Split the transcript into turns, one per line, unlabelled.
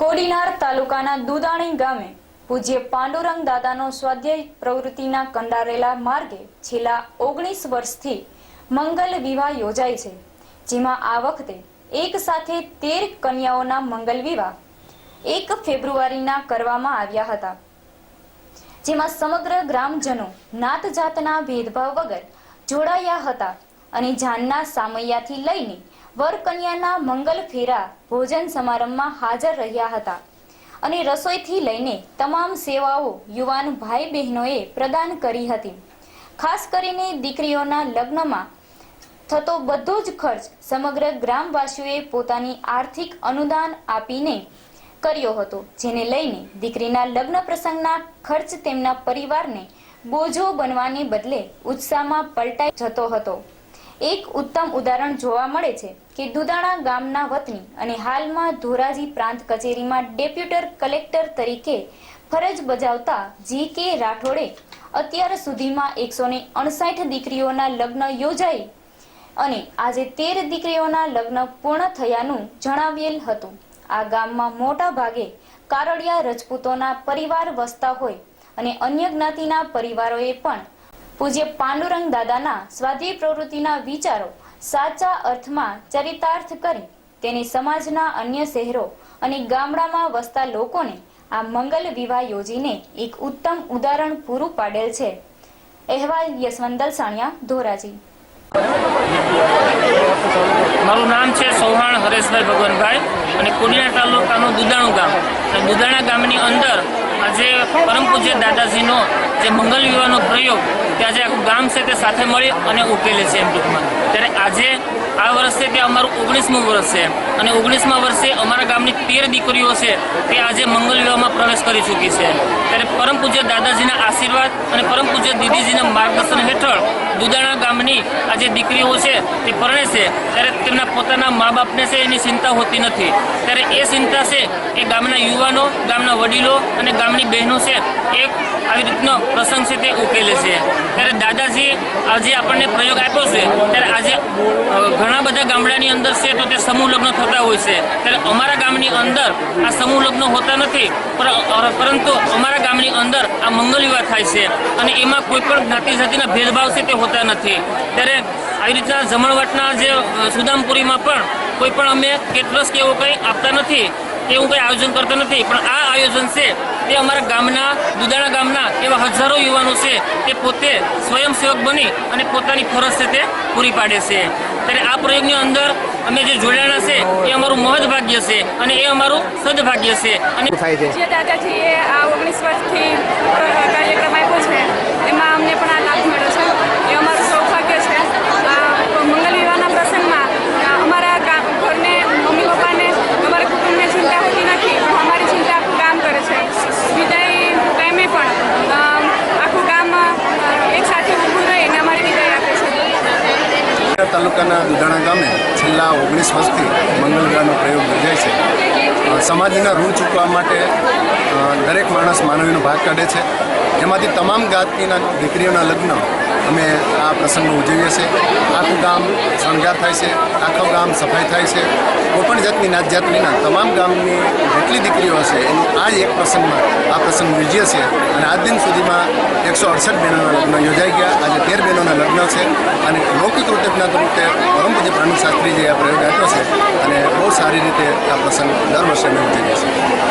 કોડીનાર તાલુકાના દુદાણી ગામે પૂજ્ય પાંડુરંગ દાદાનો સ્વાધ્યાય પ્રવૃત્તિના કંડારેલા માર્ગે છેલ્લા ઓગણીસ વર્ષથી મંગલ વિવાહ યોજાય છે, જેમાં આ વખતે એક સાથે તેર કન્યાઓના મંગલ વિવાહ એક ફેબ્રુઆરીના કરવામાં આવ્યા હતા. જેમાં સમગ્ર ગ્રામજનો નાત જાતના ભેદભાવ વગર જોડાયા હતા અને જાનના સામૈયાથી લઈને વર કન્યાના મંગલ ફેરા ભોજન સમારંભમાં હાજર રહ્યા હતા. અને રસોઈથી લઈને તમામ સેવાઓ યુવાન ભાઈ બહેનોએ પ્રદાન કરી હતી. ખાસ કરીને દીકરીઓના લગ્નમાં થતો બધો જ ખર્ચ સમગ્ર ગ્રામવાસીઓએ પોતાની આર્થિક અનુદાન આપીને કર્યો હતો, જેને લઈને દીકરીના લગ્ન પ્રસંગના ખર્ચ તેમના પરિવારને બોજો બનવાને બદલે ઉત્સાહમાં પલટાઈ જતો હતો. એક ઉત્તમ ઉદાહરણ જોવા મળે છે કે દુદાણા ગામના વતની અને હાલમાં ધોરાજી પ્રાંત કચેરીમાં ડેપ્યુટર કલેક્ટર તરીકે ફરજ બજાવતા જી કે રાઠોડે અત્યાર સુધીમાં એકસો ને અણસાઠ દીકરીઓના લગ્ન યોજાઈ અને આજે તેર દીકરીઓના લગ્ન પૂર્ણ થયાનું જણાવેલ હતું. આ ગામમાં મોટા ભાગે કારડિયા રજપૂતોના પરિવાર વસતા હોય અને અન્ય જ્ઞાતિના પરિવારોએ પણ પૂજ્ય પાંડુરંગ દાદાના સ્વાધ્યાય પ્રવૃત્તિના વિચારો સાચા અર્થમાં ચરિતાર્થ કરી તેને સમાજના અન્ય શહેરો અને ગામડામાં વસતા લોકોને આ મંગલ વિવાહ યોજીને એક ઉત્તમ ઉદાહરણ પૂરું પાડેલ છે. અહેવાલ યશવંત દલસાણિયા ધોરાજી.
મારું નામ છે સૌહાણ હરેશભાઈ ભગવાનભાઈ અને કુડિયા તાલુકાનું દુદાણું ગામ. દુદાણા ગામની અંદર આજે પરમ પૂજ્ય દાદાજીનો જે મંગલ વિવાહનો પ્રયોગ તે આજે આખું ગામ છે તે સાથે મળી અને ઉકેલે છે એમ ટૂંકમાં. ત્યારે આજે આ વર્ષે તે અમારું ઓગણીસમું વર્ષ છે અને ઓગણીસમા વર્ષે અમારા ગામની તેર દીકરીઓ છે તે આજે મંગલ વિવાહમાં પ્રવેશ કરી ચૂકી છે. ત્યારે પરમ પૂજ્ય દાદાજીના આશીર્વાદ અને પરમ પૂજ્ય દીદીજીના માર્ગદર્શન હેઠળ દુદાણા આ જે દીકરીઓ છે તે પરણે છે, ત્યારે તેમના પોતાના મા બાપને છે એની ચિંતા હોતી નથી. ત્યારે એ ચિંતા છે એ ગામના યુવાનો, ગામના વડીલો અને ગામની બહેનો છે એક આવી રીતનો પ્રસંગ છે તે ઉકેલે છે. ત્યારે દાદાજી આજે આપણને પ્રયોગ આપ્યો છે, ત્યારે આજે ઘણા બધા ગામડાની અંદર છે તો તે સમૂહ લગ્ન થતા હોય છે. ત્યારે અમારા ગામની અંદર આ સમૂહ લગ્ન હોતા નથી પરંતુ અમારા ગામની અંદર આ મંગલ વિવાહ થાય છે અને એમાં કોઈ પણ જ્ઞાતિ જાતિના ભેદભાવ છે તે હોતા નથી. ત્યારે આવી રીતના જમણવટના જે સુદામપુરીમાં પણ કોઈ પણ અમે કેટરસ કે એવું કંઈ આપતા નથી કે એવું કંઈ આયોજન કરતા નથી પણ આ આયોજન છે તે અમારા ગામના દુદાણા ગામના એવા હજારો યુવાનો છે તે પોતે સ્વયંસેવક બની અને પોતાની ફરજ છે તે પૂરી પાડે છે. ત્યારે આ પ્રયોગની અંદર અમે જે જોડાણા છે એ અમારું મહદ ભાગ્ય છે અને એ અમારું સદભાગ્ય છે. અને
થાય છે?
જે દાદાજીએ આ ઓગણીસ વર્ષથી કાર્યક્રમ આપ્યો છે એમાં અમને પણ આ લાભ મળ્યો છે. એ અમારું સૌભાગ્ય છે આ મંગલ વિવાહના પ્રસંગમાં અ, અમારા ગામ ઘરને મમ્મી પપ્પાને અમારા કુટુંબને ચિંતા હોતી નથી પણ અમારી ચિંતા આખું ગામ કરે છે વિદાય ટાઈમે પણ અ, આખું ગામ અ, એક સાથે ઊભું રહીને અમારી વિદાય આપે છે
ખેડા તાલુકાના દુધાણા ગામે છેલ્લા ઓગણીસ વર્ષથી મંગલગાનો પ્રયોગ યોજાય છે. સમાજના ઋણ ચૂકવા માટે દરેક માણસ માનવીનો ભાગ કાઢે છે. એમાંથી તમામ જાતિના દીકરીઓના લગ્ન અમે આ પ્રસંગને ઉજવીએ છીએ. આખું ગામ શણગાર થાય છે, આખું ગામ સફાઈ થાય છે. કોઈપણ જાતની, નાત જાતનીના તમામ ગામની જેટલી દીકરીઓ હશે, એનું આ એક પ્રસંગમાં આ પ્રસંગ યોજીએ છીએ. અને આજ દિન સુધીમાં એકસો અડસઠ બહેનોના લગ્ન યોજાઈ ગયા. આજે તેર બહેનોના લગ્ન છે. અને લૌકિક રૂપેના રૂપે પરમપૂજ્ય પ્રાણુ શાસ્ત્રીજીએ આ પ્રયોગ આપ્યો છે. અને બહુ સારી રીતે આ પ્રસંગ દર વર્ષે અમે ઉજવીએ છીએ.